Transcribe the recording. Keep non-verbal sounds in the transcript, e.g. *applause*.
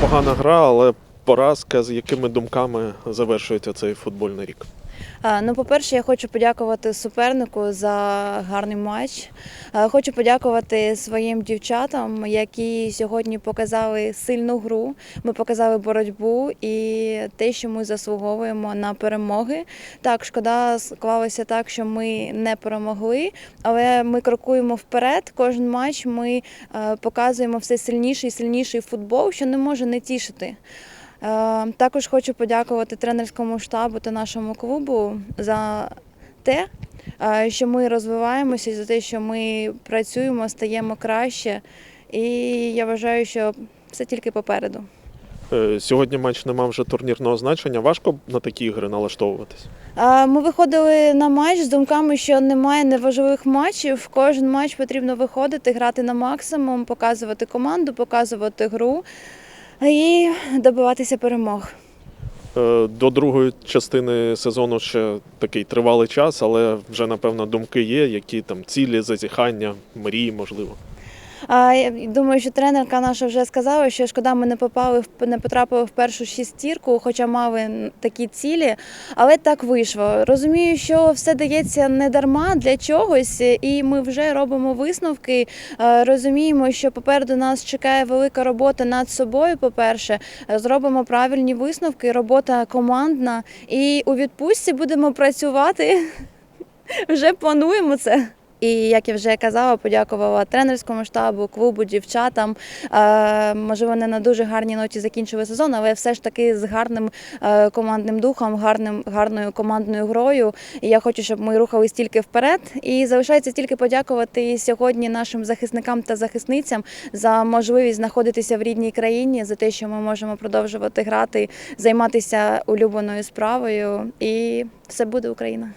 непогана гра, але поразка, з якими думками завершується цей футбольний рік. Ну, по-перше, я хочу подякувати супернику за гарний матч. Хочу подякувати своїм дівчатам, які сьогодні показали сильну гру. Ми показали боротьбу і те, що ми заслуговуємо на перемоги. Так, шкода склалося так, що ми не перемогли, але ми крокуємо вперед. Кожен матч ми показуємо все сильніший і сильніший футбол, що не може не тішити. Е, Також хочу подякувати тренерському штабу та нашому клубу за те, е, що ми розвиваємося, за те, що ми працюємо, стаємо краще. І я вважаю, що все тільки попереду. Е, Сьогодні матч не мав вже турнірного значення. Важко на такі ігри налаштовуватись. Ми виходили на матч з думками, що немає неважливих матчів. Кожен матч потрібно виходити, грати на максимум, показувати команду, показувати гру і добиватися перемог. Е, До другої частини сезону ще такий тривалий час, але вже напевно думки є, які там цілі, зазіхання, мрії, можливо. А, думаю, що тренерка наша вже сказала, що шкода, ми не попали не потрапили в першу шістірку, хоча мали такі цілі, але так вийшло. Розумію, що все дається не дарма для чогось, і ми вже робимо висновки. Е, Розуміємо, що попереду нас чекає велика робота над собою. По-перше, Е, зробимо правильні висновки, робота командна, і у відпустці будемо працювати. *laughs* Вже плануємо це. І як я вже казала, подякувала тренерському штабу, клубу, дівчатам. Е, можливо, не на дуже гарній ноті закінчили сезон, але все ж таки з гарним е, командним духом, гарним, гарною командною грою. І я хочу, щоб ми рухались тільки вперед. І залишається тільки подякувати сьогодні нашим захисникам та захисницям за можливість знаходитися в рідній країні, за те, що ми можемо продовжувати грати, займатися улюбленою справою. І все буде Україна.